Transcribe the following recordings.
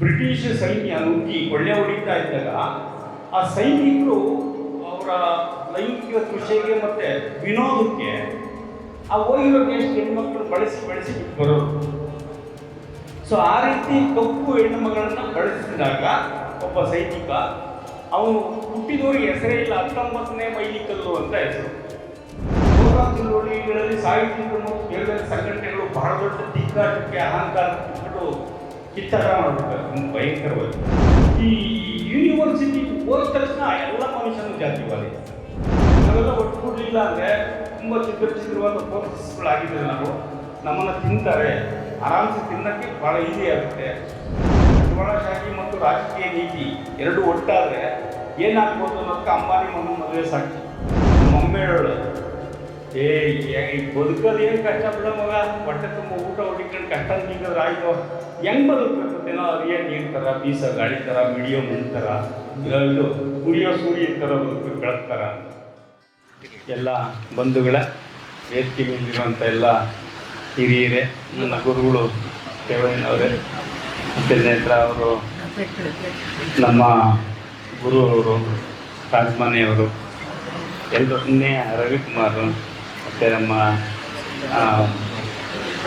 British ಸೈನ್ಯ ನುಗ್ಗಿ ಕೊಳ್ಳೆ ಹೊಡಿತಾ ಇದ್ದಾಗ ಆ ಸೈನಿಕರು ಅವರ ಲೈಂಗಿಕ ಕೃಷಿಗೆ ಮತ್ತೆ ವಿನೋದಕ್ಕೆ ಆ ಹೋಗಿರೋ ಎಷ್ಟು ಹೆಣ್ಮಕ್ಳು ಬಳಸಿ ಬಳಸಿ ಬಿಟ್ಟು ಬರೋರು. ಸೊ ಆ ರೀತಿ ಕಪ್ಪು ಹೆಣ್ಣು ಬಳಸಿದಾಗ ಒಬ್ಬ ಸೈನಿಕ, ಅವನು ಹುಟ್ಟಿದವರಿಗೆ ಹೆಸರೇ ಇಲ್ಲ, ಹತ್ತೊಂಬತ್ತನೇ ಮೈಲಿಕಲ್ಲು ಅಂತ ಹೆಸರು. ನೂರಾರು ಬೇರೆ ಬೇರೆ ಸಂಘಟನೆಗಳು ಬಹಳ ದೊಡ್ಡ ದಿಗ್ಗಾಟಕ್ಕೆ ಅಹಂಕಾರ ಕಿತ್ತಾಟ ಮಾಡ್ಬಿಟ್ಟು ತುಂಬ ಭಯಂಕರವಾಗಿ. ಈ ಯೂನಿವರ್ಸಿಟಿ ಹೋದ ತಕ್ಷಣ ಎಲ್ಲ ಮನುಷ್ಯನು ಜಾತಿವಾದಿ ನಾವೆಲ್ಲ ಒಟ್ಟುಕೊಡ್ಲಿಲ್ಲ ಅಂದರೆ ತುಂಬ ಚಿತ್ರ ಚಿತ್ರವಾದ ಕೋರ್ಸಸ್ಗಳಾಗಿದ್ದೇವೆ ನಾವು ನಮ್ಮನ್ನು ತಿಂತಾರೆ. ಆರಾಮ್ಸೆ ತಿನ್ನಕ್ಕೆ ಭಾಳ ಈಸಿ ಆಗುತ್ತೆ. ಶಾಖಿ ಮತ್ತು ರಾಜಕೀಯ ನೀತಿ ಎರಡು ಒಟ್ಟಾದರೆ ಏನಾಗ್ಬೋದು ಅನ್ನೋದಕ್ಕೆ ಅಂಬಾನಿ ಮಗನ ಮದುವೆ ಸಾಕ್ಷಿ ಮಮ್ಮಿ ಹೇಳೋಳು ಏ ಬದುಕೋದು ಏನು ಕಷ್ಟ ಬಿಡ ಮಗ. ಹೊಟ್ಟೆ ತುಂಬ ಊಟ ಹೊಡಿಕೊಂಡು ಕಷ್ಟ ನಿಂತಿದ್ರೆ ಆಯ್ತು. ಹೆಂಗ್ ಬದುಕಬೇಕಂತೇನೋ ಅರಿಯ ನೀರು ಥರ ಬೀಸ ಗಾಳಿ ಥರ ಮಿಡಿಯೋ ಮುಂದ್ ಥರ ಇದು ಕುಡಿಯೋ ಸೂರ್ಯ ಥರ ಬದುಕು ಬೆಳಗ್ತಾರ ಎಲ್ಲ ಬಂಧುಗಳ ವೇದಿಕೆ ಮೇಲಿರುವಂಥ ಎಲ್ಲ ಹಿರಿಯರೇ, ನನ್ನ ಗುರುಗಳು ಮತ್ತು ನೇತ್ರ ಅವರು, ನಮ್ಮ ಗುರು ಅವರು ರಾಜಮಾನೆಯವರು ಎಲ್ಲರೂ ಇನ್ನೇ ರವಿಕುಮಾರ್. ಮತ್ತು ನಮ್ಮ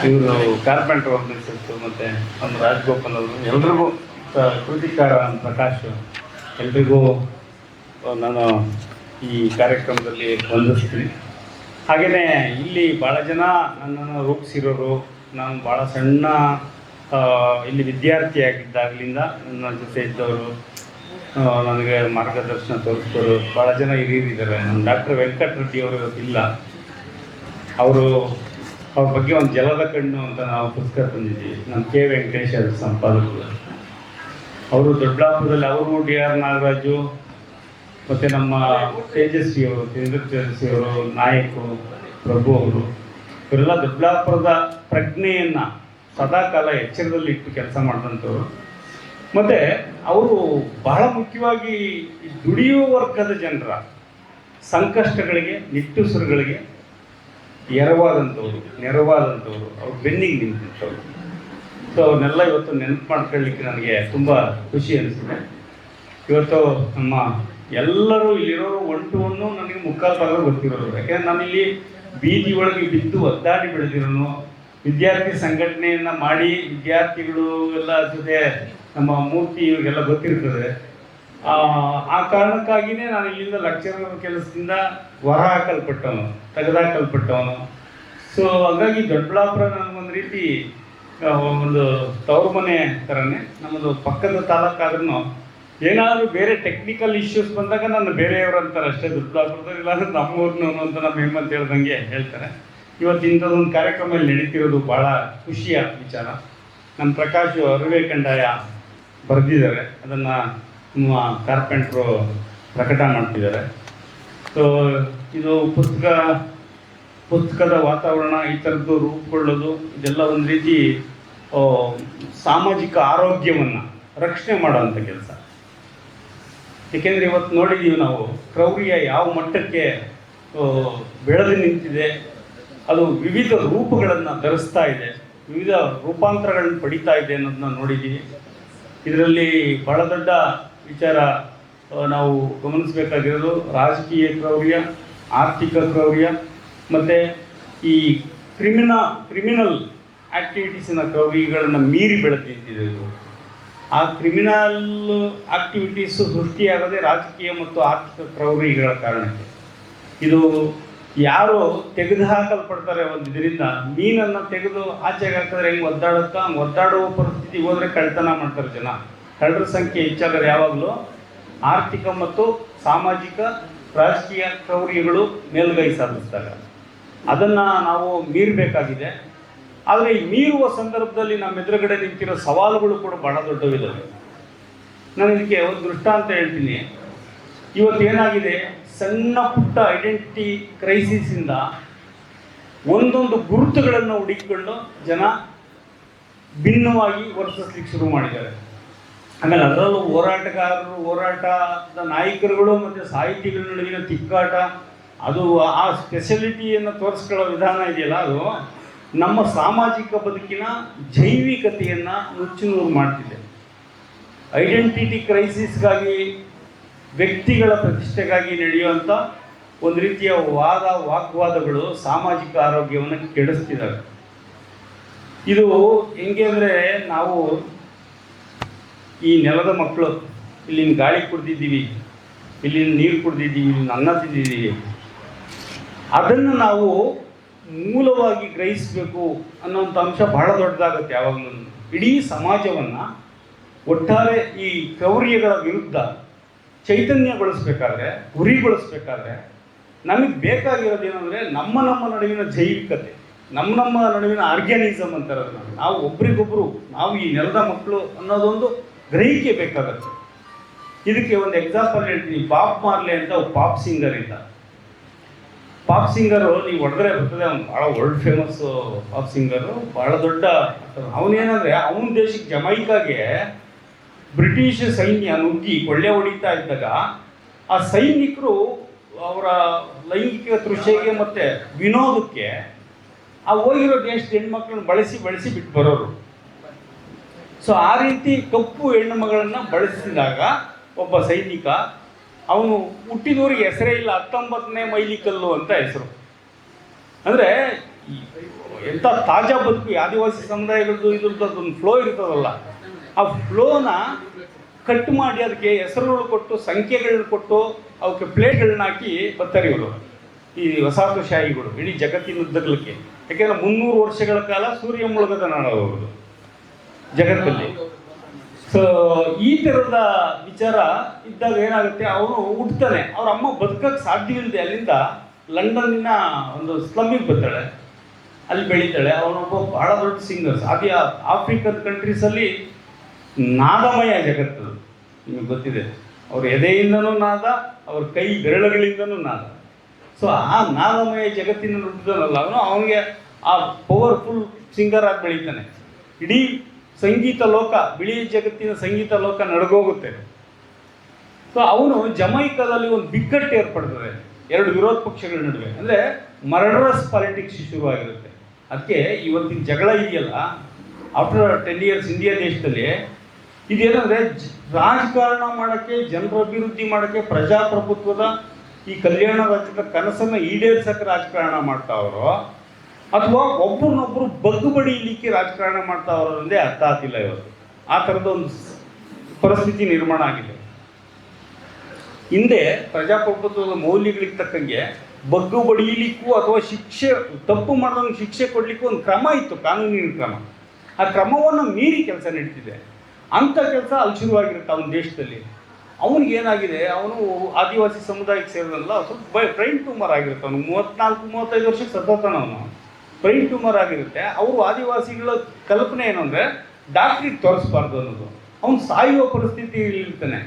ಇವರು ಕಾರ್ಪೆಂಟರ್ ಆರ್ಗನೈಸರ್ಸು ಮತ್ತು ನಮ್ಮ ರಾಜಗೋಪಾಲ್ ಅವರು. ಎಲ್ರಿಗೂ ಕೃತಿಕಾರ ಪ್ರಕಾಶ್ ಎಲ್ರಿಗೂ ನಾನು ಈ ಕಾರ್ಯಕ್ರಮದಲ್ಲಿ ವಂದಿಸ್ತೀನಿ. ಹಾಗೆಯೇ ಇಲ್ಲಿ ಭಾಳ ಜನ ನನ್ನನ್ನು ರೂಪಿಸಿರೋರು, ನಾನು ಭಾಳ ಸಣ್ಣ ಇಲ್ಲಿ ವಿದ್ಯಾರ್ಥಿಯಾಗಿದ್ದಾಗಲಿಂದ ನನ್ನ ಜೊತೆ ಇದ್ದವರು ನನಗೆ ಮಾರ್ಗದರ್ಶನ ತೋರಿಸಿದವರು ಭಾಳ ಜನ ಹಿರಿಯರಿದ್ದಾರೆ. ನಮ್ಮ ಡಾಕ್ಟರ್ ವೆಂಕಟರೆಡ್ಡಿ ಅವರು ಇವತ್ತಿಲ್ಲ ಅವರು ಅವ್ರ ಬಗ್ಗೆ ಒಂದು ಜಲದ ಕಣ್ಣು ಅಂತ ನಾವು ಪುಸ್ತಕ ತಂದಿದ್ದೀವಿ. ನಮ್ಮ ಕೆ ವೆಂಕಟೇಶ್ ಅದ್ರ ಸಂಪಾದಕರು. ಅವರು ದೊಡ್ಡಾಪುರದಲ್ಲಿ ಅವರು ಡಿ ಆರ್ ನಾಗರಾಜು, ಮತ್ತು ನಮ್ಮ ತೇಜಸ್ವಿ ಅವರು ತೇಜಸ್ ತೇಜಸ್ವಿ ಅವರು, ನಾಯಕರು, ಪ್ರಭು ಅವರು. ಇವರೆಲ್ಲ ದೊಡ್ಡಾಪುರದ ಪ್ರಜ್ಞೆಯನ್ನು ಸದಾಕಾಲ ಎಚ್ಚರದಲ್ಲಿ ಇಟ್ಟು ಕೆಲಸ ಮಾಡಿದಂಥವ್ರು ಮತ್ತು ಅವರು ಬಹಳ ಮುಖ್ಯವಾಗಿ ದುಡಿಯುವ ವರ್ಗದ ಜನರ ಸಂಕಷ್ಟಗಳಿಗೆ, ನಿಟ್ಟುಸಿರುಗಳಿಗೆ ಎರವಾದಂಥವ್ರು, ನೆರವಾದಂಥವ್ರು, ಅವ್ರು ಬೆನ್ನಿಗೆ ನಿಂತಿದ್ದವರು. ಸೊ ಅವ್ರನ್ನೆಲ್ಲ ಇವತ್ತು ನೆನಪು ಮಾಡ್ಕೊಳ್ಳಿಕ್ಕೆ ನನಗೆ ತುಂಬ ಖುಷಿ ಅನಿಸಿದೆ ಇವತ್ತು ನಮ್ಮ ಎಲ್ಲರೂ ಇಲ್ಲಿರೋ ಒಂಟುವನ್ನು ನನಗೆ ಮುಕ್ಕಾಲು ಭಾಗ ಗೊತ್ತಿರೋರು ಯಾಕೆಂದ್ರೆ ನಾನಿಲ್ಲಿ ಬೀದಿ ಒಳಗೆ ಬಿದ್ದು ಒದ್ದಾಡಿ ಬೆಳೆದಿರೋನು, ವಿದ್ಯಾರ್ಥಿ ಸಂಘಟನೆಯನ್ನು ಮಾಡಿ ವಿದ್ಯಾರ್ಥಿಗಳು ಎಲ್ಲ ಜೊತೆ ನಮ್ಮ ಮೂರ್ತಿ ಇವರಿಗೆಲ್ಲ ಗೊತ್ತಿರ್ತದೆ. ಆ, ಕಾರಣಕ್ಕಾಗಿಯೇ ನಾನು ಇಲ್ಲಿಂದ ಲೆಕ್ಚರರ್ ಕೆಲಸದಿಂದ ಹೊರ ಹಾಕಲ್ಪಟ್ಟವನು ತೆಗೆದಾಕಲ್ಪಟ್ಟವನು ಸೊ ಹಾಗಾಗಿ ದೊಡ್ಡಬಳ್ಳಾಪುರ ನನಗೊಂದು ರೀತಿ ಒಂದು ತವರು ಮನೆ ಥರನೇ ನಮ್ಮದು ಪಕ್ಕದ ತಾಲೂಕಾದ್ರೂ ಏನಾದರೂ ಬೇರೆ ಟೆಕ್ನಿಕಲ್ ಇಶ್ಯೂಸ್ ಬಂದಾಗ ನಾನು ಬೇರೆಯವರು ಅಂತಾರೆ ಅಷ್ಟೇ ದೊಡ್ಡಬಳ್ಳಾಪುರದವ್ರು ಇಲ್ಲಾಂದ್ರೆ ನಮ್ಮೂರ್ನವನು ಅಂತ ನಮ್ಮ ಹೆಮ್ಮತ್ ಹೇಳ್ದಂಗೆ ಹೇಳ್ತಾರೆ. ಇವತ್ತು ಇಂಥದ್ದೊಂದು ಕಾರ್ಯಕ್ರಮದಲ್ಲಿ ನಡೀತಿರೋದು ಭಾಳ ಖುಷಿಯ ವಿಚಾರ. ನಮ್ಮ ಪ್ರಕಾಶ್ ಅರಿವೆ ಕಂಡಾಯ ಬರೆದಿದ್ದಾರೆ ಅದನ್ನು ಕಾರ್ಪೆಂಟ್ರು ಪ್ರಕಟ ಮಾಡ್ತಿದ್ದಾರೆ. ಸೊ ಇದು ಪುಸ್ತಕ, ಪುಸ್ತಕದ ವಾತಾವರಣ ಈ ಥರದ್ದು ರೂಪುಗೊಳ್ಳೋದು, ಇದೆಲ್ಲ ಒಂದು ರೀತಿ ಸಾಮಾಜಿಕ ಆರೋಗ್ಯವನ್ನು ರಕ್ಷಣೆ ಮಾಡೋವಂಥ ಕೆಲಸ. ಏಕೆಂದರೆ ಇವತ್ತು ನೋಡಿದ್ದೀವಿ ನಾವು, ಕ್ರೌರ್ಯ ಯಾವ ಮಟ್ಟಕ್ಕೆ ಬೆಳೆದು ನಿಂತಿದೆ, ಅದು ವಿವಿಧ ರೂಪಗಳನ್ನು ಧರಿಸ್ತಾ ಇದೆ, ವಿವಿಧ ರೂಪಾಂತರಗಳನ್ನು ಪಡಿತಾ ಇದೆ ಅನ್ನೋದನ್ನ ನೋಡಿದ್ದೀವಿ ಇದರಲ್ಲಿ ಬಹಳ ದೊಡ್ಡ ವಿಚಾರ ನಾವು ಗಮನಿಸಬೇಕಾಗಿರೋದು ರಾಜಕೀಯ ಕ್ರೌರ್ಯ, ಆರ್ಥಿಕ ಕ್ರೌರ್ಯ, ಮತ್ತು ಈ ಕ್ರಿಮಿನ, ಕ್ರಿಮಿನಲ್ ಆ್ಯಕ್ಟಿವಿಟೀಸಿನ ಕ್ರೌರ್ಯಗಳನ್ನು ಮೀರಿ ಬೆಳೆದು ನಿಂತಿದೆ ಇದು. ಆ ಕ್ರಿಮಿನಲ್ ಆಕ್ಟಿವಿಟೀಸು ಸೃಷ್ಟಿಯಾಗದೆ ರಾಜಕೀಯ ಮತ್ತು ಆರ್ಥಿಕ ಕ್ರೌರ್ಯಗಳ ಕಾರಣಕ್ಕೆ. ಇದು ಯಾರು ತೆಗೆದು ಹಾಕಲ್ಪಡ್ತಾರೆ ಒಂದು ಇದರಿಂದ ಮೀನನ್ನು ತೆಗೆದು ಆಚೆಗೆ ಹಾಕಿದ್ರೆ ಹೆಂಗೆ ಒದ್ದಾಡುತ್ತಾ, ಒದ್ದಾಡುವ ಪರಿಸ್ಥಿತಿ ಹೋದರೆ ಕಳ್ತನ ಮಾಡ್ತಾರೆ ಜನ. ಕಳ್ಳರ ಸಂಖ್ಯೆ ಹೆಚ್ಚಾದರೆ ಯಾವಾಗಲೂ ಆರ್ಥಿಕ ಮತ್ತು ಸಾಮಾಜಿಕ ರಾಜಕೀಯ ಕ್ರೌರ್ಯಗಳು ಮೇಲ್ಗೈ ಸಾಧಿಸಿದಾಗ ಅದನ್ನು ನಾವು ಮೀರಬೇಕಾಗಿದೆ. ಆದರೆ ಈ ಮೀರುವ ಸಂದರ್ಭದಲ್ಲಿ ನಮ್ಮ ಎದುರುಗಡೆ ನಿಂತಿರೋ ಸವಾಲುಗಳು ಕೂಡ ಬಹಳ ದೊಡ್ಡವಿದ್ದಾವೆ ನಾನು ಇದಕ್ಕೆ ಒಂದು ದೃಷ್ಟಾಂತ ಹೇಳ್ತೀನಿ. ಇವತ್ತು ಏನಾಗಿದೆ? ಸಣ್ಣ ಪುಟ್ಟ ಐಡೆಂಟಿಟಿ ಕ್ರೈಸಿಸಿಂದ ಒಂದೊಂದು ಗುರುತುಗಳನ್ನು ಹುಡುಕಿಕೊಂಡು ಜನ ಭಿನ್ನವಾಗಿ ವರ್ತಿಸ್ಲಿಕ್ಕೆ ಶುರು ಮಾಡಿದ್ದಾರೆ. ಆಮೇಲೆ ಅದರಲ್ಲೂ ಹೋರಾಟಗಾರರು, ಹೋರಾಟದ ನಾಯಕರುಗಳು ಮತ್ತು ಸಾಹಿತಿಗಳ ನಡುವಿನ ತಿಕ್ಕಾಟ, ಅದು ಆ ಸ್ಪೆಷಲಿಟಿಯನ್ನು ತೋರಿಸ್ಕೊಳ್ಳೋ ವಿಧಾನ ಇದೆಯಲ್ಲ ಅದು. ನಮ್ಮ ಸಾಮಾಜಿಕ ಬದುಕಿನ ಜೈವಿಕತೆಯನ್ನು ನುಚ್ಚುನೂರು ಮಾಡ್ತಿದೆ. ಐಡೆಂಟಿಟಿ ಕ್ರೈಸಿಸ್ಗಾಗಿ ವ್ಯಕ್ತಿಗಳ ಪ್ರತಿಷ್ಠೆಗಾಗಿ ನಡೆಯುವಂಥ ಒಂದು ರೀತಿಯ ವಾದ, ವಾಗ್ವಾದಗಳು ಸಾಮಾಜಿಕ ಆರೋಗ್ಯವನ್ನು ಕೆಡಿಸ್ತಿದ್ದಾವೆ ಇದು ಹೆಂಗೆ ಅಂದರೆ ನಾವು ಈ ನೆಲದ ಮಕ್ಕಳು, ಇಲ್ಲಿನ ಗಾಳಿ ಕುಡ್ದಿದ್ದೀವಿ, ಇಲ್ಲಿನ ನೀರು ಕುಡ್ದಿದ್ದೀವಿ, ಇಲ್ಲಿನ ಅನ್ನ ತಿಂದಿದ್ದೀವಿ ಅದನ್ನು ನಾವು ಮೂಲವಾಗಿ ಗ್ರಹಿಸಬೇಕು ಅನ್ನೋಂಥ ಅಂಶ ಬಹಳ ದೊಡ್ಡದಾಗುತ್ತೆ ಯಾವಾಗಲೂ ಇಡೀ ಸಮಾಜವನ್ನು ಒಟ್ಟಾರೆ ಈ ಕೌರ್ಯಗಳ ವಿರುದ್ಧ ಚೈತನ್ಯಗೊಳಿಸ್ಬೇಕಾದ್ರೆ ಗುರಿಗೊಳಿಸ್ಬೇಕಾದ್ರೆ ನಮಗೆ ಬೇಕಾಗಿರೋದು ಏನಂದರೆ ನಮ್ಮ ನಮ್ಮ ನಡುವಿನ ಜೈವಿಕತೆ, ನಮ್ಮ ನಮ್ಮ ನಡುವಿನ ಆರ್ಗ್ಯಾನಿಸಮ್ ಅಂತಾರೆ. ನಾವು ಒಬ್ರಿಗೊಬ್ರು, ನಾವು ಈ ನೆಲದ ಮಕ್ಕಳು ಅನ್ನೋದೊಂದು ಗ್ರಹಿಕೆ ಬೇಕಾಗತ್ತೆ. ಇದಕ್ಕೆ ಒಂದು ಎಕ್ಸಾಂಪಲ್ ಹೇಳ್ತೀನಿ. ಪಾಪ್ ಮಾರ್ಲೆ ಅಂತ ಪಾಪ್ ಸಿಂಗರ್ ಇದ್ದ ಪಾಪ್ ಸಿಂಗರು ನೀವು ಹೊಡೆದ್ರೆ ಬರ್ತದೆ, ಅವ್ನು ಭಾಳ ವರ್ಲ್ಡ್ ಫೇಮಸ್ ಪಾಪ್ ಸಿಂಗರು. ಭಾಳ ದೊಡ್ಡ ಅವನೇನಂದ್ರೆ, ಅವನ ದೇಶಕ್ಕೆ ಜಮೈಕಾಗೆ ಬ್ರಿಟಿಷ್ ಸೈನ್ಯ ನುಗ್ಗಿ ಕೊಳ್ಳೆ ಹೊಡಿತಾ ಇದ್ದಾಗ, ಆ ಸೈನಿಕರು ಅವರ ಲೈಂಗಿಕ ತೃಷೆಗೆ ಮತ್ತು ವಿನೋದಕ್ಕೆ ಆ ಹೋಗಿರೋ ದೇಶದ ಹೆಣ್ಮಕ್ಳನ್ನ ಬಳಸಿ ಬಳಸಿ ಬಿಟ್ಟು ಬರೋರು. ಸೊ ಆ ರೀತಿ ಕಪ್ಪು ಹೆಣ್ಣು ಮಗಳನ್ನು ಬಳಸಿದಾಗ ಒಬ್ಬ ಸೈನಿಕ, ಅವನು ಹುಟ್ಟಿದವ್ರಿಗೆ ಹೆಸರೇ ಇಲ್ಲ, ಹತ್ತೊಂಬತ್ತನೇ ಮೈಲಿಕಲ್ಲು ಅಂತ ಹೆಸರು. ಅಂದರೆ ಎಂಥ ತಾಜಾ ಬದುಕು ಆದಿವಾಸಿ ಸಮುದಾಯಗಳದ್ದು, ಇದ್ರದ್ದು ಅದೊಂದು ಫ್ಲೋ ಇರ್ತದಲ್ಲ. ಆ ಫ್ಲೋನ ಕಟ್ ಮಾಡಿ ಅದಕ್ಕೆ ಹೆಸರುಗಳು ಕೊಟ್ಟು, ಸಂಖ್ಯೆಗಳನ್ನ ಕೊಟ್ಟು, ಅವಕ್ಕೆ ಪ್ಲೇಟ್ಗಳನ್ನ ಹಾಕಿ ಬರ್ತಾರೆ ಇವರು. ಈ ವಸಾಹತುಶಾಹಿಗಳು, ಇಡೀ ಜಗತ್ತಿನ ಉದ್ದಗಲಕ್ಕೆ. ಯಾಕೆಂದ್ರೆ ಮುನ್ನೂರು ವರ್ಷಗಳ ಕಾಲ ಸೂರ್ಯ ಮುಳುಗದ ನಾಡವರು ಜಗತ್ತಲ್ಲಿ ಸೊ ಈ ಥರದ ವಿಚಾರ ಇದ್ದಾಗ ಏನಾಗುತ್ತೆ, ಅವನು ಹುಟ್ಟುತ್ತಾನೆ ಅವ್ರ ಅಮ್ಮ ಬದುಕಕ್ಕೆ ಸಾಧ್ಯ ಇಲ್ಲದೆ ಅಲ್ಲಿಂದ ಲಂಡನ್ನಿನ ಒಂದು ಸ್ಲಮ್ಮಿಗೆ ಬರ್ತಾಳೆ. ಅಲ್ಲಿ ಬೆಳೀತಾಳೆ. ಅವನೊಬ್ಬ ಬಹಳ ದೊಡ್ಡ ಸಿಂಗರ್ಸ್ ಅದೇ ಆಫ್ರಿಕನ್ ಕಂಟ್ರೀಸಲ್ಲಿ ನಾದಮಯ ಜಗತ್ತು. ನಿಮಗೆ ಗೊತ್ತಿದೆ. ಅವ್ರ ಎದೆಯಿಂದನೂ ನಾದ, ಅವ್ರ ಕೈ ಬೆರಳುಗಳಿಂದನೂ ನಾದ. ಸೊ ಆ ನಾದಮಯ ಜಗತ್ತಿನ ನುಡಿದನಲ್ಲ ಅವನು, ಅವನಿಗೆ ಆ ಪವರ್ಫುಲ್ ಸಿಂಗರ್ ಆಗಿ ಬೆಳೀತಾನೆ. ಇಡೀ ಸಂಗೀತ ಲೋಕ, ಬಿಳಿ ಜಗತ್ತಿನ ಸಂಗೀತ ಲೋಕ ನಡಗೋಗುತ್ತೆ. ಸೊ ಅವನು ಜಮೈಕಾದಲ್ಲಿ ಒಂದು ಬಿಕ್ಕಟ್ಟು ಏರ್ಪಡ್ತದೆ. ಎರಡು ವಿರೋಧ ಪಕ್ಷಗಳ ನಡುವೆ. ಅಂದರೆ ಮರ್ಡರಸ್ ಪಾಲಿಟಿಕ್ಸ್ ಶುರುವಾಗಿರುತ್ತೆ ಅದಕ್ಕೆ ಇವತ್ತಿನ ಜಗಳ ಇದೆಯಲ್ಲ ಆಫ್ಟರ್ ಟೆನ್ ಇಯರ್ಸ್ ಇಂಡಿಯಾ ದೇಶದಲ್ಲಿ, ಇದೇನಂದರೆ ರಾಜಕಾರಣ ಮಾಡೋಕ್ಕೆ, ಜನರ ಅಭಿವೃದ್ಧಿ ಮಾಡೋಕ್ಕೆ, ಪ್ರಜಾಪ್ರಭುತ್ವದ ಈ ಕಲ್ಯಾಣ ರಾಜ್ಯದ ಕನಸನ್ನು ಈಡೇರ್ಸಕ್ಕೆ ರಾಜಕಾರಣ ಮಾಡ್ತಾವ್ರೋ ಅಥವಾ ಒಬ್ಬರನ್ನೊಬ್ಬರು ಬಗ್ಗು ಬಡಿಯಲಿಕ್ಕೆ ರಾಜಕಾರಣ ಮಾಡ್ತಾ ಅವರೊಂದೇ ಅರ್ಥ ಆಗ್ತಿಲ್ಲ ಇವತ್ತು. ಆ ಥರದ ಒಂದು ಪರಿಸ್ಥಿತಿ ನಿರ್ಮಾಣ ಆಗಿದೆ. ಹಿಂದೆ ಪ್ರಜಾಪ್ರಭುತ್ವದ ಮೌಲ್ಯಗಳಿಗೆ ತಕ್ಕಂಗೆ ಬಗ್ಗು ಬಡಿಯಲಿಕ್ಕೂ ಅಥವಾ ಶಿಕ್ಷೆ, ತಪ್ಪು ಮಾಡಿದಂಗೆ ಶಿಕ್ಷೆ ಕೊಡಲಿಕ್ಕೂ ಒಂದು ಕ್ರಮ ಇತ್ತು, ಕಾನೂನಿನ ಕ್ರಮ. ಆ ಕ್ರಮವನ್ನು ಮೀರಿ ಕೆಲಸ ನಡೀತಿದೆ. ಅಂಥ ಕೆಲಸ ಅಲ್ಲಿ ಶುರುವಾಗಿರುತ್ತೆ ಅವನ ದೇಶದಲ್ಲಿ. ಅವನಿಗೆ ಏನಾಗಿದೆ, ಅವನು ಆದಿವಾಸಿ ಸಮುದಾಯಕ್ಕೆ ಸೇರಿದಲ್ಲ ಸ್ವಲ್ಪ ಬ್ರೈನ್ ಟ್ಯೂಮರ್ ಆಗಿರುತ್ತೆ. ಅವನು ಮೂವತ್ನಾಲ್ಕು, ಮೂವತ್ತೈದು ವರ್ಷಕ್ಕೆ ಸತ್ತೋತಾನ ಅವನು. ಬ್ರೈನ್ ಟ್ಯೂಮರ್ ಆಗಿರುತ್ತೆ. ಅವರು ಆದಿವಾಸಿಗಳ ಕಲ್ಪನೆ ಏನು ಅಂದರೆ, ಡಾಕ್ಟ್ರಿಗೆ ತೋರಿಸ್ಬಾರ್ದು ಅನ್ನೋದು. ಅವನು ಸಾಯುವ ಪರಿಸ್ಥಿತಿಯಲ್ಲಿರ್ತಾನೆ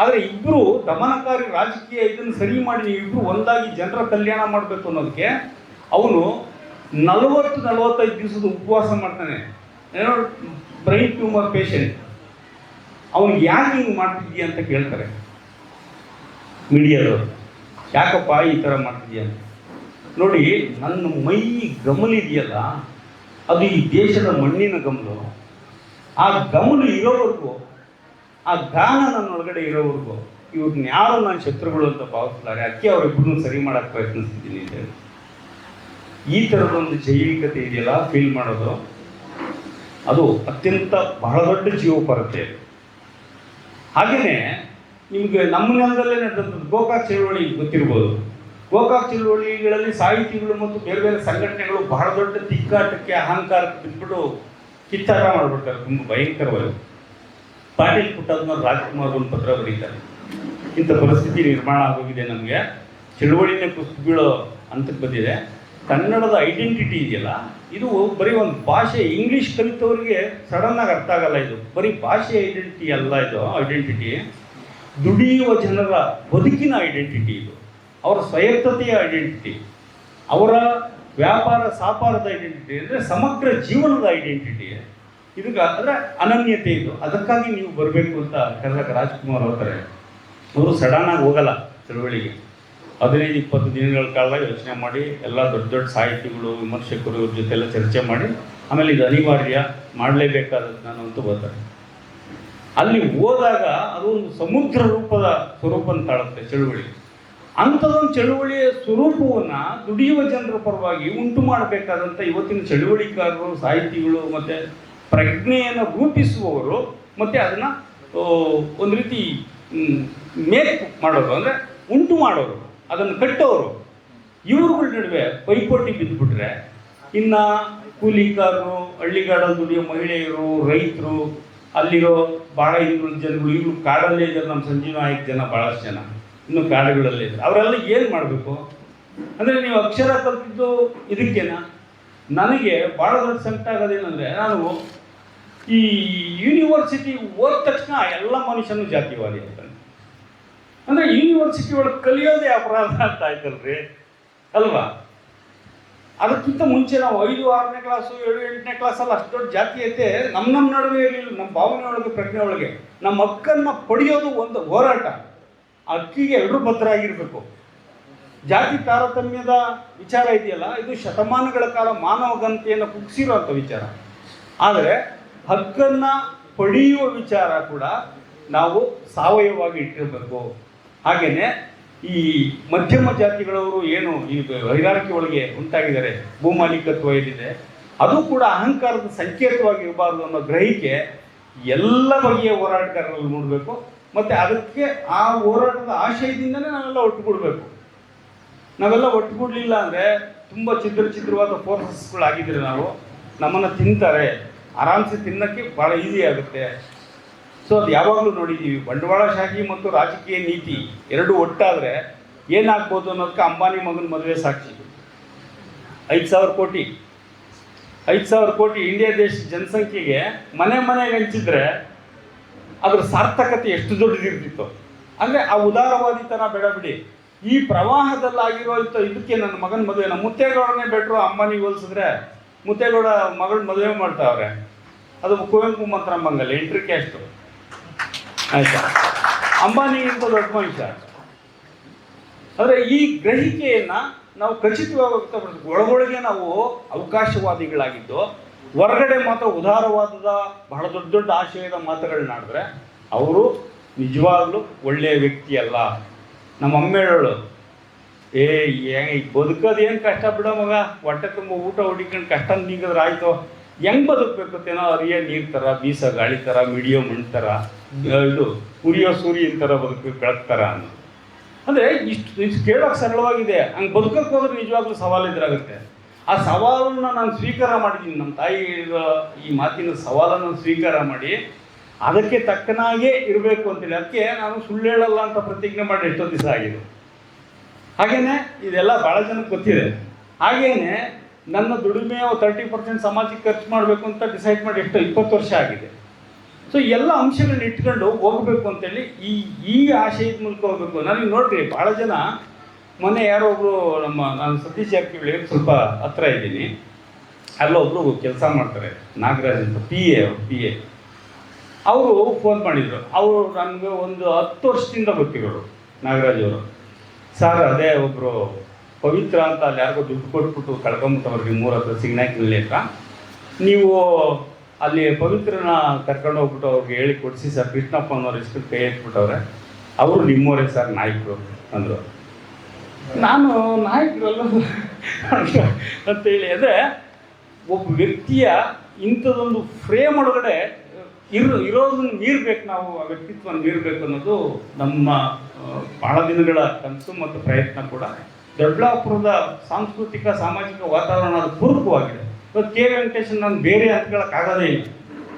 ಆದರೆ ಇಬ್ಬರು ದಮನಕಾರಿ ರಾಜಕೀಯ ಇದನ್ನು ಸರಿ ಮಾಡಿ ನೀವು ಇಬ್ಬರು ಒಂದಾಗಿ ಜನರ ಕಲ್ಯಾಣ ಮಾಡಬೇಕು ಅನ್ನೋದಕ್ಕೆ ಅವನು ನಲವತ್ತು, ನಲವತ್ತೈದು ದಿವಸದ ಉಪವಾಸ ಮಾಡ್ತಾನೆ. ಏನೋ ಬ್ರೈನ್ ಟ್ಯೂಮರ್ ಪೇಷಂಟ್ ಅವನು ಯಾಕೆ ಹಿಂಗೆ ಮಾಡ್ತಿದ್ದೀಯ ಅಂತ ಕೇಳ್ತಾರೆ. ಮೀಡಿಯಾದವರು. ಯಾಕಪ್ಪ ಈ ಥರ ಮಾಡ್ತಿದ್ದೀಯ ಅಂತ. ನೋಡಿ, ನನ್ನ ಮೈ ಗಮಲಿದೆಯಲ್ಲ, ಅದು ಈ ದೇಶದ ಮಣ್ಣಿನ ಗಮಲು. ಆ ಗಮಲು ಇರೋವರೆಗೂ, ಆ ಗಾನ ನನ್ನೊಳಗಡೆ ಇರೋವರೆಗೂ ಇವ್ರನ್ನ ಯಾರು ನಾನು ಶತ್ರುಗಳು ಅಂತ ಭಾವಿಸ್ತಾರೆ? ಅದಕ್ಕೆ ಅವರಿಬ್ಬರನ್ನು ಸರಿ ಮಾಡೋಕ್ಕೆ ಪ್ರಯತ್ನಿಸ್ತಿದ್ದೀನಿ ಅಂತ. ಈ ಥರದೊಂದು ಜೈವಿಕತೆ ಇದೆಯಲ್ಲ ಫೀಲ್ ಮಾಡೋದು. ಅದು ಅತ್ಯಂತ ಬಹಳ ದೊಡ್ಡ ಜೀವಪರತೆ. ಹಾಗೆಯೇ ನಿಮಗೆ ನಮ್ಮ ನೆಲದಲ್ಲೇ ನಡೆದಂಥದ್ದು ಗೋಕಾಕ್ ಚಳವಳಿ ಗೊತ್ತಿರ್ಬೋದು. ಗೋಕಾಕ್ ಚಳುವಳಿಗಳಲ್ಲಿ ಸಾಹಿತಿಗಳು ಮತ್ತು ಬೇರೆ ಬೇರೆ ಸಂಘಟನೆಗಳು ಬಹಳ ದೊಡ್ಡ ತಿಕ್ಕಾಟಕ್ಕೆ, ಅಹಂಕಾರಕ್ಕೆ ಬಿದ್ದುಬಿಟ್ಟು ಕಿತ್ತಾಟ ಮಾಡಿಬಿಡ್ತಾರೆ. ತುಂಬ ಭಯಂಕರವಾಗಿ. ಪಾಟೀಲ್ ಪುಟ್ಟದ್ನವ್ರು ರಾಜ್ಕುಮಾರ್ ಒಂದು ಪತ್ರ ಬರೀತಾರೆ. ಇಂಥ ಪರಿಸ್ಥಿತಿ ನಿರ್ಮಾಣ ಆಗೋಗಿದೆ ನಮಗೆ. ಚಳುವಳಿನೇ ಕುಸಿದು ಬೀಳೋ ಹಂತಕ್ಕೆ ಬಂದಿದೆ. ಕನ್ನಡದ ಐಡೆಂಟಿಟಿ ಇದೆಯಲ್ಲ, ಇದು ಬರೀ ಒಂದು ಭಾಷೆ ಇಂಗ್ಲೀಷ್ ಕಲಿತವ್ರಿಗೆ ಸಡನ್ನಾಗಿ ಅರ್ಥ ಆಗಲ್ಲ ಇದು. ಬರೀ ಭಾಷೆ ಐಡೆಂಟಿಟಿ ಅಲ್ಲ ಇದು ಐಡೆಂಟಿಟಿ ದುಡಿಯುವ ಜನರ ಬದುಕಿನ ಐಡೆಂಟಿಟಿ ಇದು. ಅವರ ಸ್ವಾಯತ್ತತೆಯ ಐಡೆಂಟಿಟಿ ಅವರ ವ್ಯಾಪಾರ ಸಾಪಾರದ ಐಡೆಂಟಿಟಿ ಅಂದರೆ ಸಮಗ್ರ ಜೀವನದ ಐಡೆಂಟಿಟಿ ಇದಕ್ಕೆ ಅಂದರೆ ಅನನ್ಯತೆ ಇದು. ಅದಕ್ಕಾಗಿ ನೀವು ಬರಬೇಕು ಅಂತ ಕರ್ನಾಟಕ ರಾಜ್ಕುಮಾರ್ ಹೇಳ್ತಾರೆ ಅವರು ಸಡನ್ನಾಗಿ ಹೋಗಲ್ಲ ಚಳವಳಿಗೆ ಹದಿನೈದು, ಇಪ್ಪತ್ತು ದಿನಗಳ ಕಾಲ ಯೋಚನೆ ಮಾಡಿ ಎಲ್ಲ ದೊಡ್ಡ ದೊಡ್ಡ ಸಾಹಿತಿಗಳು, ವಿಮರ್ಶಕರು ಇವ್ರ ಜೊತೆ ಎಲ್ಲ ಚರ್ಚೆ ಮಾಡಿ, ಆಮೇಲೆ ಇದು ಅನಿವಾರ್ಯ, ಮಾಡಲೇಬೇಕಾದದ್ದು ನಾನು ಅಂತ ಬರ್ತಾರೆ ಅಲ್ಲಿ ಹೋದಾಗ ಅದು ಒಂದು ಸಮುದ್ರ ರೂಪದ ಸ್ವರೂಪನ ತಾಳುತ್ತೆ ಚಳುವಳಿ ಅಂಥದೊಂದು ಚಳುವಳಿಯ ಸ್ವರೂಪವನ್ನು ದುಡಿಯುವ ಜನರ ಪರವಾಗಿ ಉಂಟು ಮಾಡಬೇಕಾದಂಥ ಇವತ್ತಿನ ಚಳುವಳಿಕಾರರು, ಸಾಹಿತಿಗಳು ಮತ್ತು ಪ್ರಜ್ಞೆಯನ್ನು ರೂಪಿಸುವವರು ಮತ್ತು ಅದನ್ನು ಒಂದು ರೀತಿ ಮೇಕ್ ಮಾಡೋರು, ಅಂದರೆ ಉಂಟು ಮಾಡೋರು, ಅದನ್ನು ಕಟ್ಟೋರು. ಇವರುಗಳ ನಡುವೆ ಪೈಪೋಟಿ ಬಿದ್ದುಬಿಟ್ರೆ ಇನ್ನು ಕೂಲಿಕಾರರು, ಹಳ್ಳಿಗಾಡಲ್ಲಿ ದುಡಿಯೋ ಮಹಿಳೆಯರು, ರೈತರು, ಅಲ್ಲಿರೋ ಭಾಳ ಹಿಂದುಳಿದ ಜನಗಳು, ಇವರು ಕಾಡಲ್ಲೇ ಇದ್ದಾರೆ ನಮ್ಮ ಸಂಜೀವ ನಾಯಕ್ ಜನ ಭಾಳಷ್ಟು ಜನ. ಇನ್ನು ಕಾಡುಗಳಲ್ಲಿ ಅವರೆಲ್ಲ ಏನು ಮಾಡಬೇಕು? ಅಂದರೆ ನೀವು ಅಕ್ಷರ ಕಲ್ತಿದ್ದು ಇದಕ್ಕೇನಾ? ನನಗೆ ಭಾಳ ದೊಡ್ಡ ಸಂಕಟ ಆಗೋದೇನೆಂದರೆ, ನಾನು ಈ ಯೂನಿವರ್ಸಿಟಿ ಓದ ತಕ್ಷಣ ಎಲ್ಲ ಮನುಷ್ಯನು ಜಾತಿವಾದಿ ಅಂತಾನೆ ಅಂದರೆ ಯೂನಿವರ್ಸಿಟಿ ಒಳಗೆ ಕಲಿಯೋದೇ ಅಪರಾಧ ಅಂತ ಆಯ್ತಲ್ರಿ? ಅಲ್ವಾ? ಅದಕ್ಕಿಂತ ಮುಂಚೆ ನಾವು ಐದು, ಆರನೇ ಕ್ಲಾಸು, ಏಳು, ಎಂಟನೇ ಕ್ಲಾಸಲ್ಲಿ ಅಷ್ಟು ದೊಡ್ಡ ಐತೆ. ನಮ್ಮ ನಮ್ಮ ನಡುವೆ ಇರಲಿಲ್ಲ ನಮ್ಮ ಭಾವನೆ ಒಳಗೆ, ಪ್ರಜ್ಞೆ ಒಳಗೆ. ನಮ್ಮ ಹಕ್ಕನ್ನು ಪಡೆಯೋದು ಒಂದು ಹೋರಾಟ. ಆ ಹಕ್ಕಿಗೆ ಎಲ್ಲರೂ ಬದ್ಧರಾಗಿರಬೇಕು ಜಾತಿ ತಾರತಮ್ಯದ ವಿಚಾರ ಇದೆಯಲ್ಲ, ಇದು ಶತಮಾನಗಳ ಕಾಲ ಮಾನವ ಘನತೆಯನ್ನು ಕುಗ್ಸಿರುವಂಥ ವಿಚಾರ. ಆದರೆ ಹಕ್ಕನ್ನ ಪಡೆಯುವ ವಿಚಾರ ಕೂಡ ನಾವು ಸಾವಯವಾಗಿ ಇಟ್ಟಿರಬೇಕು. ಹಾಗೆಯೇ ಈ ಮಧ್ಯಮ ಜಾತಿಗಳವರು ಏನು ಈ ಹೈರಾರ್ಕಿ ಒಳಗೆ ಉಂಟಾಗಿದ್ದಾರೆ ಭೂಮಾಲೀಕತ್ವ ಏನಿದೆ, ಅದು ಕೂಡ ಅಹಂಕಾರದ ಸಂಕೇತವಾಗಿರಬಾರ್ದು ಅನ್ನೋ ಗ್ರಹಿಕೆ ಎಲ್ಲ ಬಗೆಯ ಹೋರಾಟಗಾರರಲ್ಲಿ ಮೂಡಬೇಕು ಮತ್ತು ಅದಕ್ಕೆ ಆ ಹೋರಾಟದ ಆಶಯದಿಂದನೇ ನಾವೆಲ್ಲ ಒಟ್ಟುಗೂಡಬೇಕು. ನಾವೆಲ್ಲ ಒಟ್ಟುಗೂಡಲಿಲ್ಲ ಅಂದರೆ ತುಂಬ ಫೋರ್ಸಸ್ಗಳು ಆಗಿದ್ರೆ ನಾವು ನಮ್ಮನ್ನು ತಿಂತಾರೆ. ಆರಾಮ್ಸೆ ತಿನ್ನೋಕ್ಕೆ ಭಾಳ ಈಸಿ ಆಗುತ್ತೆ. ಸೊ ಅದು ಯಾವಾಗಲೂ ನೋಡಿದ್ದೀವಿ ಬಂಡವಾಳಶಾಹಿ ಮತ್ತು ರಾಜಕೀಯ ನೀತಿ ಎರಡು ಒಟ್ಟಾದರೆ ಏನಾಗ್ಬೋದು ಅನ್ನೋದಕ್ಕೆ ಅಂಬಾನಿ ಮಗನ ಮದುವೆ ಸಾಕ್ಷಿ. ಐದು ಸಾವಿರ ಕೋಟಿ. ಐದು ಸಾವಿರ ಕೋಟಿ ಇಂಡಿಯಾ ದೇಶದ ಜನಸಂಖ್ಯೆಗೆ ಮನೆ ಮನೆಗೆ ಹಂಚಿದ್ರೆ ಅದ್ರ ಸಾರ್ಥಕತೆ ಎಷ್ಟು ದೊಡ್ಡದಿರ್ತಿತ್ತು. ಅಂದರೆ ಆ ಉದಾರವಾದಿತನ ಬೇಡ ಬಿಡಿ. ಈ ಪ್ರವಾಹದಲ್ಲಾಗಿರೋ ಇಂಥ ಇದಕ್ಕೆ ನನ್ನ ಮಗನ ಮದುವೆನ ಮುತ್ತೇಗೌಡನೇ ಬೆಟ್ರು ಅಮ್ಮನಿಗೆ ಹೋಲಿಸಿದ್ರೆ ಮುತ್ತೇಗೌಡ ಮಗಳ ಮದುವೆ ಮಾಡ್ತಾವ್ರೆ. ಅದು ಕುವೆಂಪು ಮಂತ್ರಂಬಂಗಲ್ಲ ಎಂಟ್ರಿ ಕ್ಯಾಸ್ಟು ಆಯ್ತಾ? ಅಂಬಾನಿಗಿಂತ ದೊಡ್ಡ ಮನುಷ್ಯ. ಆದರೆ ಈ ಗ್ರಹಿಕೆಯನ್ನು ನಾವು ಖಚಿತವಾಗಿ ವ್ಯಕ್ತಪಡಿಸ್ಬೇಕು. ಒಳಗೊಳಗೆ ನಾವು ಅವಕಾಶವಾದಿಗಳಾಗಿದ್ದು ಹೊರಗಡೆ ಮಾತ್ರ ಉದಾರವಾದದ, ಬಹಳ ದೊಡ್ಡ ದೊಡ್ಡ ಆಶಯದ ಮಾತುಗಳನ್ನಾಡಿದ್ರೆ ಅವರು ನಿಜವಾಗ್ಲೂ ಒಳ್ಳೆಯ ವ್ಯಕ್ತಿ ಅಲ್ಲ ನಮ್ಮ ಅಮ್ಮ ಹೇಳೋಳು, ಏ ಬದುಕೋದು ಏನು ಕಷ್ಟ ಬಿಡೋ ಮಗ, ಹೊಟ್ಟೆ ತುಂಬ ಊಟ ಹೊಡಿಕೊಂಡು ಕಷ್ಟ ನೀಗಿದ್ರೆ ಆಯಿತು. ಹೆಂಗೆ ಏನೋ ಅರಿಯ ನೀರು ಥರ ಬೀಸ ಗಾಳಿ ಥರ ಮಿಡಿಯೋ ಮಣ್ಣು ಥರ ಇದು ಉರಿಯೋ ಸೂರ್ಯನ ಥರ ಬದುಕಬೇಕು ಬೆಳಗ್ತಾರ ಅನ್ನೋ ಅಂದರೆ ಇಷ್ಟು ಇಷ್ಟು ಕೇಳೋಕೆ ಸರಳವಾಗಿದೆ. ಹಂಗೆ ಬದುಕಕ್ಕೆ ಹೋದ್ರೆ ನಿಜವಾಗ್ಲೂ ಸವಾಲು ಎದುರಾಗುತ್ತೆ. ಆ ಸವಾಲನ್ನು ನಾನು ಸ್ವೀಕಾರ ಮಾಡಿದ್ದೀನಿ. ನಮ್ಮ ತಾಯಿ ಹೇಳಿದ ಈ ಮಾತಿನ ಸವಾಲನ್ನು ಸ್ವೀಕಾರ ಮಾಡಿ ಅದಕ್ಕೆ ತಕ್ಕನಾಗೇ ಇರಬೇಕು ಅಂತೇಳಿ. ಅದಕ್ಕೆ ನಾನು ಸುಳ್ಳು ಹೇಳಲ್ಲ ಅಂತ ಪ್ರತಿಜ್ಞೆ ಮಾಡಿ ಎಷ್ಟೊಂದು ದಿವಸ ಆಗಿದೆ. ಹಾಗೇನೆ ಇದೆಲ್ಲ ಭಾಳ ಜನಕ್ಕೆ ಗೊತ್ತಿದೆ. ಹಾಗೇನೆ ನನ್ನ ದುಡಿಮೆ ತರ್ಟಿ ಪರ್ಸೆಂಟ್ ಸಮಾಜಕ್ಕೆ ಖರ್ಚು ಮಾಡಬೇಕು ಅಂತ ಡಿಸೈಡ್ ಮಾಡಿ ಎಷ್ಟು ಇಪ್ಪತ್ತು ವರ್ಷ ಆಗಿದೆ. ಸೊ ಎಲ್ಲ ಅಂಶಗಳನ್ನ ಇಟ್ಕೊಂಡು ಹೋಗಬೇಕು ಅಂತೇಳಿ ಈ ಈ ಆಶಯದ ಮೂಲಕ ಹೋಗ್ಬೇಕು. ನನಗೆ ನೋಡ್ರಿ ಭಾಳ ಜನ ಮೊನ್ನೆ ಯಾರೋ ಒಬ್ಬರು ನಮ್ಮ, ನಾನು ಸತೀಶ್ ಜಾರಕಿಹೊಳಿ ಸ್ವಲ್ಪ ಹತ್ರ ಇದ್ದೀನಿ. ಅಲ್ಲೊಬ್ಬರು ಕೆಲಸ ಮಾಡ್ತಾರೆ. ನಾಗರಾಜ್ ಅಂತ ಪಿ ಎ ಪಿ ಎ ಅವರು ಫೋನ್ ಮಾಡಿದರು. ಅವರು ನನಗೆ ಒಂದು ಹತ್ತು ವರ್ಷದಿಂದ ಗೊತ್ತಿರೋರು, ನಾಗರಾಜ್ ಅವರು. ಸರ್, ಅದೇ ಒಬ್ಬರು ಪವಿತ್ರ ಅಂತ ಅಲ್ಲಿ ಯಾರಿಗೋ ದುಡ್ಡು ಕೊಟ್ಬಿಟ್ಟು ಕಳ್ಕೊಂಬಿಟ್ಟವ್ರಿಗೆ ಮೂರು ಹತ್ರ ಸಿಗ್ನಾಕಿನಲ್ಲಿ ಹತ್ರ ನೀವು ಅಲ್ಲಿ ಪವಿತ್ರನ ಕರ್ಕೊಂಡು ಹೋಗ್ಬಿಟ್ಟು ಅವ್ರಿಗೆ ಹೇಳಿ ಕೊಡಿಸಿ ಸರ್. ಕೃಷ್ಣಪ್ಪ ಅನ್ನೋರು ಇಷ್ಟು ಕೈ ಎತ್ಬಿಟ್ಟವ್ರೆ. ಅವರು ನಿಮ್ಮವರೇ ಸರ್ ನಾಯಕರು, ಅಂದರು. ನಾನು ನಾಯಕರಲ್ಲ ಅಂತೇಳಿ ಅಂದರೆ ಒಬ್ಬ ವ್ಯಕ್ತಿಯ ಇಂಥದ್ದೊಂದು ಫ್ರೇಮ್ ಒಳಗಡೆ ಇರೋ ಇರೋದನ್ನು ಮೀರ್ಬೇಕು ನಾವು, ಆ ವ್ಯಕ್ತಿತ್ವ ಮೀರ್ಬೇಕು ಅನ್ನೋದು ನಮ್ಮ ಬಹಳ ದಿನಗಳ ಕನಸು ಮತ್ತು ಪ್ರಯತ್ನ ಕೂಡ. ದೊಡ್ಡಬಳ್ಳಾಪುರದ ಸಾಂಸ್ಕೃತಿಕ, ಸಾಮಾಜಿಕ ವಾತಾವರಣ ಅದು ಪೂರಕವಾಗಿದೆ. ಇವತ್ತು ಕೆ. ವೆಂಕಟೇಶನ್ ನಾನು ಬೇರೆ ಹಂಚ್ಕೊಳ್ಳೋಕ್ಕಾಗೋದೇ ಇಲ್ಲ.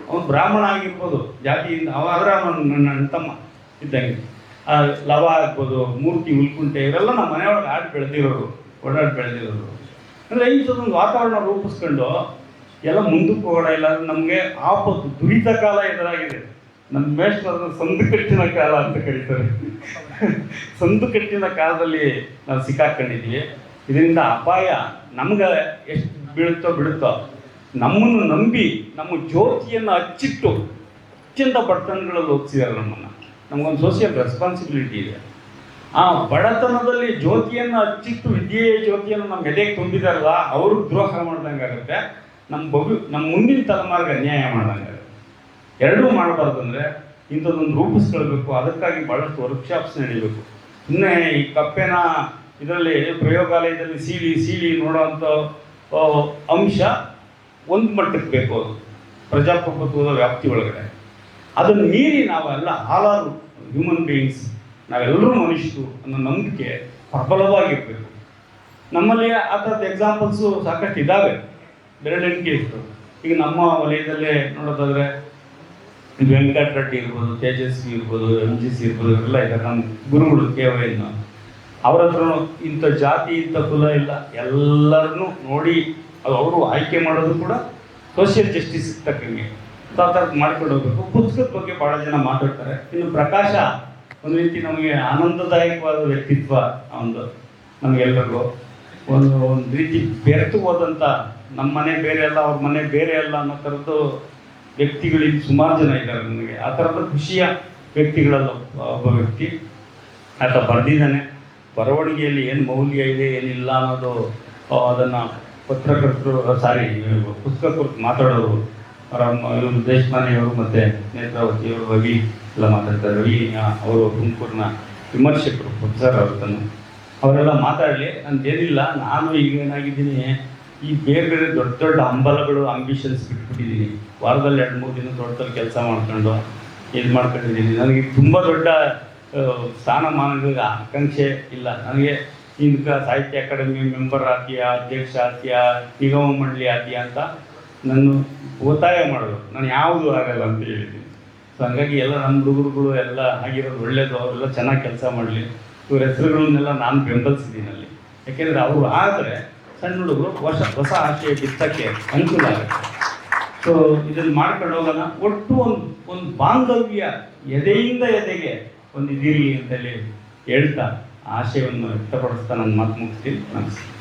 ಅವನು ಬ್ರಾಹ್ಮಣ ಆಗಿರ್ಬೋದು, ಜಾತಿಯಿಂದ, ಅವ ಆದ್ರೆ ಅವನು ನನ್ನ ತಮ್ಮ ಇದ್ದಂಗೆ. ಲವ ಆಗ್ಬೋದು, ಮೂರ್ತಿ ಉಲ್ಕುಂಟೆ ಇವೆಲ್ಲ ನಮ್ಮ ಮನೆಯೊಳಗೆ ಆಡಿ ಬೆಳೆದಿರೋರು ಓಡಾಡಿ ಬೆಳೆದಿರೋರು. ಅಂದರೆ ಇಂಥದ್ದೊಂದು ವಾತಾವರಣ ರೂಪಿಸ್ಕೊಂಡು ಎಲ್ಲ ಮುಂದಕ್ಕೆ ಹೋಗೋಣ ಇಲ್ಲ ನಮಗೆ ಆಪತ್ತು, ದುರಿತ ಕಾಲ ಎದುರಾಗಿದೆ. ನಮ್ಮ ಮೇಷ್ಟ್ರನ್ನ ಸಂದು ಕಟ್ಟಿನ ಕಾಲ ಅಂತ ಕರೀತಾರೆ. ಸಂದು ಕಟ್ಟಿನ ಕಾಲದಲ್ಲಿ ನಾವು ಸಿಕ್ಕಾಕೊಂಡಿದ್ವಿ ಇದರಿಂದ ಅಪಾಯ ನಮ್ಗೆ ಎಷ್ಟು ಬೀಳುತ್ತೋ ಬಿಡುತ್ತೋ ನಮ್ಮನ್ನು ನಂಬಿ ನಮ್ಮ ಜ್ಯೋತಿಯನ್ನು ಅಚ್ಚಿಟ್ಟು ಅತ್ಯಂತ ಬಡತನಗಳಲ್ಲಿ ಹೋಗ್ತಿದ್ದಾರೆ ನಮ್ಮನ್ನು. ನಮಗೊಂದು ಸೋಷಿಯಲ್ ರೆಸ್ಪಾನ್ಸಿಬಿಲಿಟಿ ಇದೆ. ಆ ಬಡತನದಲ್ಲಿ ಜ್ಯೋತಿಯನ್ನು ಅಚ್ಚಿಟ್ಟು ವಿದ್ಯೆಯ ಜ್ಯೋತಿಯನ್ನು ನಮ್ಮ ಎದೆಗೆ ತುಂಬಿದಾರಲ್ಲ, ಅವರು ದ್ರೋಹ ಮಾಡ್ದಂಗಾಗುತ್ತೆ ನಮ್ಮ ಬಗು ನಮ್ಮ ಮುಂದಿನ ತಲೆಮಾರಿಗೆ ಅನ್ಯಾಯ ಮಾಡ್ದಂಗೆ ಎರಡೂ ಮಾಡಬಾರ್ದು ಅಂದರೆ ಇಂಥದ್ದೊಂದು ರೂಪಿಸ್ಕೊಳ್ಬೇಕು, ಅದಕ್ಕಾಗಿ ಭಾಳಷ್ಟು ವರ್ಕ್ಶಾಪ್ಸ್ ನಡೀಬೇಕು. ಇನ್ನೇ ಈ ಕಪ್ಪೆನ ಇದರಲ್ಲಿ ಪ್ರಯೋಗಾಲಯದಲ್ಲಿ ಸೀಳಿ ಸೀಳಿ ನೋಡೋವಂಥ ಅಂಶ ಒಂದು ಮಟ್ಟಕ್ಕೆ ಬೇಕು ಅದು. ಪ್ರಜಾಪ್ರಭುತ್ವದ ವ್ಯಾಪ್ತಿ ಒಳಗಡೆ. ಅದನ್ನು ಮೀರಿ ನಾವೆಲ್ಲ ಹಾಲಾರು ಹ್ಯೂಮನ್ ಬೀಯಿಂಗ್ಸ್ ನಾವೆಲ್ಲರೂ ಮನುಷ್ಯರು ಅನ್ನೋ ನಂಬಿಕೆ ಪ್ರಬಲವಾಗಿರಬೇಕು. ನಮ್ಮಲ್ಲಿ ಆ ಥರದ ಎಕ್ಸಾಂಪಲ್ಸು ಸಾಕಷ್ಟು ಇದ್ದಾವೆ ಬೆರಳೆಣಿಕೆ ಇತ್ತು ಈಗ ನಮ್ಮ ವಲಯದಲ್ಲೇ ನೋಡೋದಾದ್ರೆ ವೆಂಕಟ ರೆಡ್ಡಿ ಇರ್ಬೋದು, ತೇಜಸ್ವಿ ಇರ್ಬೋದು ಎಂ ಜಿ ಸಿ ಇರ್ಬೋದು ಇವರೆಲ್ಲ ಇದ್ದಾರೆ. ನಮ್ಮ ಗುರುಗಳು ಕೆ ವೈನ ಅವ್ರ ಹತ್ರ ಇಂಥ ಜಾತಿ, ಇಂಥ ಕುಲ ಇಲ್ಲ. ಎಲ್ಲರನ್ನೂ ನೋಡಿ ಅದು ಅವರು ಆಯ್ಕೆ ಮಾಡೋದು ಕೂಡ ಸೋಷಿಯಲ್ ಜಸ್ಟಿಸ್ ತಕ್ಕಂಗೆ. ಸೊ ಆ ಥರದ್ದು ಮಾಡ್ಕೊಂಡು ಹೋಗ್ಬೇಕು. ಪುಸ್ತಕದ ಬಗ್ಗೆ ಬಹಳ ಜನ ಮಾತಾಡ್ತಾರೆ. ಇನ್ನು ಪ್ರಕಾಶ ಒಂದು ರೀತಿ ನಮಗೆ ಆನಂದದಾಯಕವಾದ ವ್ಯಕ್ತಿತ್ವ ಒಂದು ನಮಗೆಲ್ಲರಿಗೂ ಒಂದು ಒಂದು ರೀತಿ ಬೆರೆತು ಹೋದಂಥ ನಮ್ಮ ಮನೆ ಬೇರೆ ಅಲ್ಲ, ಅವ್ರ ಮನೆ ಬೇರೆ ಅಲ್ಲ ಅನ್ನೋ ಥರದ್ದು ವ್ಯಕ್ತಿಗಳಿಗೆ ಸುಮಾರು ಜನ ಇದ್ದಾರೆ ನನಗೆ ಆ ಥರದ ಖುಷಿಯ ವ್ಯಕ್ತಿಗಳಲ್ಲ ಒಬ್ಬ- ವ್ಯಕ್ತಿ. ಆತ ಬರೆದಿದ್ದಾನೆ. ಬರವಣಿಗೆಯಲ್ಲಿ ಏನು ಮೌಲ್ಯ ಇದೆ, ಏನಿಲ್ಲ ಅನ್ನೋದು, ಅದನ್ನು ಪತ್ರಕರ್ತರು, ಸಾರಿ ಪುಸ್ತಕ ಕುರಿತು ಮಾತಾಡೋರು ಇವರು ದೇಶಮಾನೆಯವರು ಮತ್ತು ನೇತ್ರಾವತಿಯವರು ರವಿ ಎಲ್ಲ ಮಾತಾಡ್ತಾರೆ. ರವಿ ಅವರು ತುಮಕೂರಿನ ವಿಮರ್ಶಕರು, ಪ್ರೊಫೆಸರ್ ಅವರು ತನ್ನ ಅವರೆಲ್ಲ ಮಾತಾಡಲಿ ಏನಿಲ್ಲ ನಾನು ಈಗ ಏನಾಗಿದ್ದೀನಿ, ಈ ಬೇರೆ ಬೇರೆ ದೊಡ್ಡ ದೊಡ್ಡ ಹಂಬಲಗಳು ಅಂಬಿಷನ್ಸ್ ಬಿಟ್ಬಿಟ್ಟಿದ್ದೀನಿ. ವಾರದಲ್ಲಿ ಎರಡು ಮೂರು ದಿನ ತೋಟದಲ್ಲಿ ಕೆಲಸ ಮಾಡ್ಕೊಂಡು, ಇದು ಮಾಡ್ಕೊಂಡಿದ್ದೀನಿ. ನನಗೆ ತುಂಬ ದೊಡ್ಡ ಸ್ಥಾನಮಾನಗಳಿಗೆ ಆಕಾಂಕ್ಷೆ ಇಲ್ಲ. ನನಗೆ ಇಂಕ ಸಾಹಿತ್ಯ ಅಕಾಡೆಮಿ ಮೆಂಬರ್ ಆದ್ಯಾ ಅಧ್ಯಕ್ಷ ಆದ್ಯಾ ನಿಗಮ ಮಂಡಳಿ ಆದ್ಯಾ ಅಂತ ನನ್ನ ಒತ್ತಾಯ ಮಾಡೋದು. ನಾನು ಯಾವುದು ಆಗಲ್ಲ ಅಂತ ಹೇಳಿದ್ದೀನಿ ಸೊ ಹಂಗಾಗಿ ಎಲ್ಲ ನನ್ನ ಹುಡುಗರುಗಳು ಎಲ್ಲ ಆಗಿರೋದು ಒಳ್ಳೇದು, ಅವರೆಲ್ಲ ಚೆನ್ನಾಗಿ ಕೆಲಸ ಮಾಡಲಿ. ಇವ್ರ ಹೆಸರುಗಳನ್ನೆಲ್ಲ ನಾನು ಬೆಂಬಲಿಸಿದ್ದೀನಿ ಅಲ್ಲಿ. ಯಾಕೆಂದರೆ ಅವರು ಆದರೆ ಸಣ್ಣ ಹುಡುಗರು ಹೊಸ ಹೊಸ ಆಶಯ ಬಿತ್ತಕ್ಕೆ ಅನುಕೂಲ ಆಗುತ್ತೆ. ಸೊ ಇದನ್ನು ಮಾಡ್ಕೊಂಡು ಹೋಗೋಣ. ಒಟ್ಟು ಒಂದು ಒಂದು ಬಾಂಧವ್ಯ ಎದೆಯಿಂದ ಎದೆಗೆ ಒಂದು ಇದಿರಲಿ ಅಂತೇಳಿ ಹೇಳ್ತಾ ಆಶಯವನ್ನು ವ್ಯಕ್ತಪಡಿಸ್ತಾ ನನ್ನ ಮಾತು ಮುಗಿಸ್ತೀನಿ. ನಮಸ್ಕಾರ